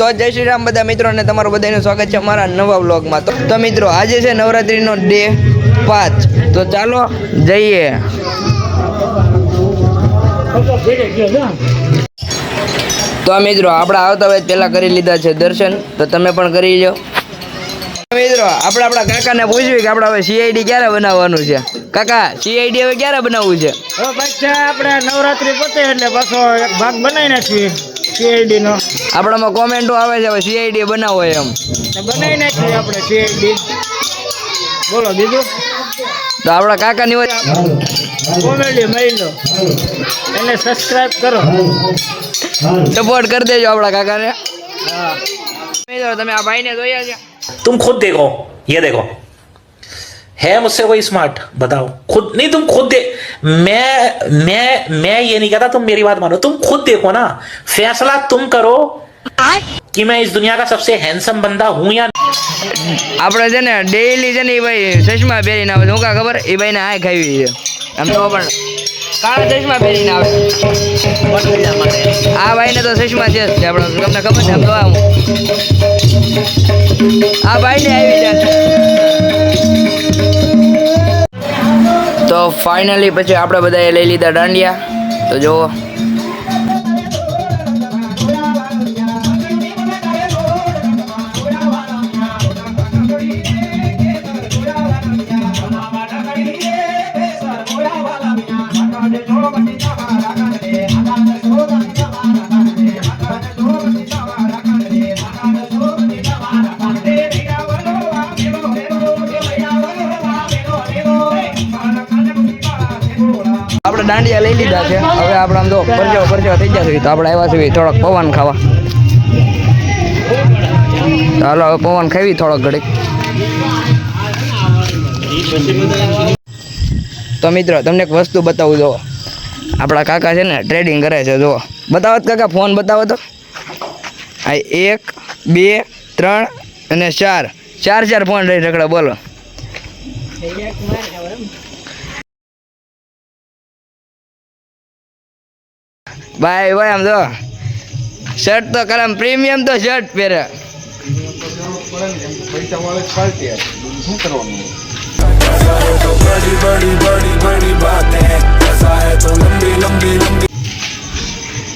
તો જય શ્રી રામ બધા મિત્રોને તમારું બધાનું સ્વાગત છે અમારા નવા વ્લોગમાં. તો તો મિત્રો, આજે છે નવરાત્રિનો ડે પાંચ. તો ચાલો, જઈએ. તો મિત્રો, આપણે આવતા હોય પહેલાં કરી લીધા છે દર્શન. તો તમે પણ કરી લો મિત્રો, આપણે આપણા કાકાને પૂછ્યું કે આપણે હવે સીઆઈડી ક્યારે બનાવવાનું છે? કાકા સીઆઈડી હવે ક્યારે બનાવવું છે? હવે આપણે નવરાત્રી પતે એટલે પાછો એક ભાગ બનાવી નાખીએ. સીઆઈડી નો. આપણામાં કોમેન્ટો આવે છે હવે સીઆઈડી બનાવો એમ. બનાવી નાખીએ આપણે સીઆઈડી બોલો બીજું? તો આપણા કાકાની હોય કોમેડી મહિલો. એને સબસ્ક્રાઇબ કરો. સપોર્ટ કરી દેજો આપણા કાકાને. હા. તમે આ ભાઈને જોયા છે? તુમ ખુદ દેખો યે દેખો. है मुझसे कोई स्मार्ट बताओ खुद नहीं तुम खुद दे मैं मैं मैं ये नहीं कहता तुम मेरी बात मानो तुम खुद देखो ना फैसला तुम करो कि मैं इस दुनिया का सबसे हैंडसम बंदा हूं या આપણે છે ને ડેઈલી છે ને એ ભાઈ ચશ્મા પહેરીને આવે છે હું કા ખબર એ ભાઈને આ ખાવી છે આમ તો પણ કાળા ચશ્મા પહેરીને આવે આ ભાઈને તો ચશ્મા છે જ તે આપણે તમને ખબર છે આમ તો આમ આ ભાઈને આવી ફાઇનલી પછી આપણે બધાએ લઈ લીધા દાંડિયા. તો જુઓ. દાંડિયા લઈ લીધા છે. હવે આપણે આમ જો પરજો પરજો થઈ જશે તો આપણે આવ્યા છીએ થોડોક પવન ખાવા. ચાલો હવે પવન ખાવી થોડોક ઘડીક. તો મિત્રો, તમને એક વસ્તુ બતાવું જો. આપણા કાકા છે ને ટ્રેડિંગ કરે છે જો બતાવો કાકા, ફોન બતાવો તો આ એક, બે, ત્રણ અને ચાર. ચાર ચાર ફોન રહી રખડા, બોલો. ભાઈ ભાઈ આમ જો. શર્ટ તો કરમ પ્રીમિયમ તો શર્ટ પહેરે.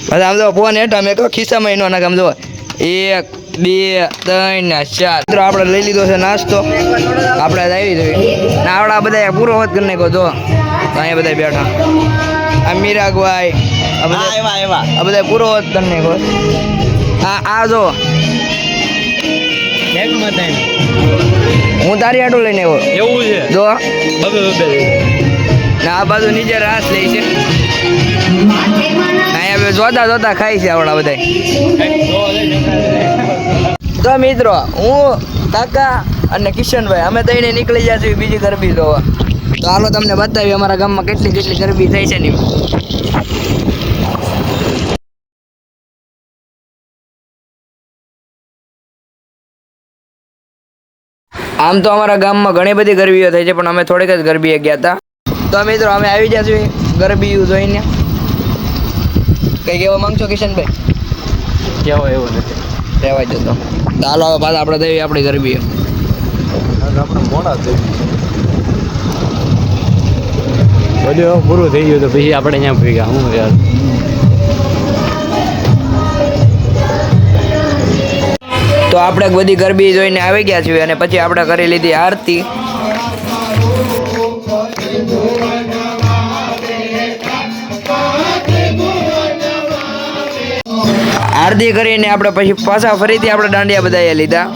બધા આમ જો ફોન હેઠા મેં તો ખિસ્સામાં એનો નાખ, આમ જો. એક, બે, ત્રણ ને ચાર. મિત્રો, આપણે લઈ લીધો છે નાસ્તો. આપણે આવી જોઈએ. ને આપણા બધા પૂરો હોત કરી નાખ્યો, જો. અહીંયા બધા બેઠા. આ મીરાગભાઈ આ બધા આ બધા પૂરો તમને આ આ જો. હું તારી આટું લઈને આવ્યો. એવું છે? જો. ને આ બાજુ નીચે રાસ લે છે. અહીંયા જોતા જોતા ખાય છે આપણા બધા તો મિત્રો હું કાકા અને કિશનભાઈ અમે તઈને નીકળી ગયા છીએ બીજી ગરબી જોવા. તો હાલો તમને બતાવી અમારા ગામમાં કેટલી કેટલી ગરબી થઈ છે ને આમ તો અમારા ગામમાં ઘણી બધી ગરબીઓ થઈ છે પણ અમે થોડીક જ ગરબીએ ગયા હતા. તો મિત્રો અમે આવી ગયા છીએ ગરબી જોઈને. કઈ કહેવા માંગશો કિશનભાઈ? કહેવા એવું નથી. કહેવાય જતો ચાલો હવે પાછા આપણે દેવી આપણી ગરબી આપણે મોડા થઈ બધું પૂરું થઈ ગયું તો પછી આપણે અહીંયા ભેગા હું યાર. તો આપણે બધી ગરબી જોઈને આવી ગયા છીએ અને પછી આપણે કરી લીધી આરતી. આરતી કરીને આપણે પછી પાછા ફરીથી આપણે દાંડિયા બધાએ લીધા.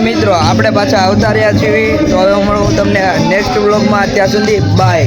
મિત્રો, આપણે પાછા આવતા રહ્યા છીએ. તો હવે હું તમને નેક્સ્ટ બ્લોગમાં ત્યાં સુધી બાય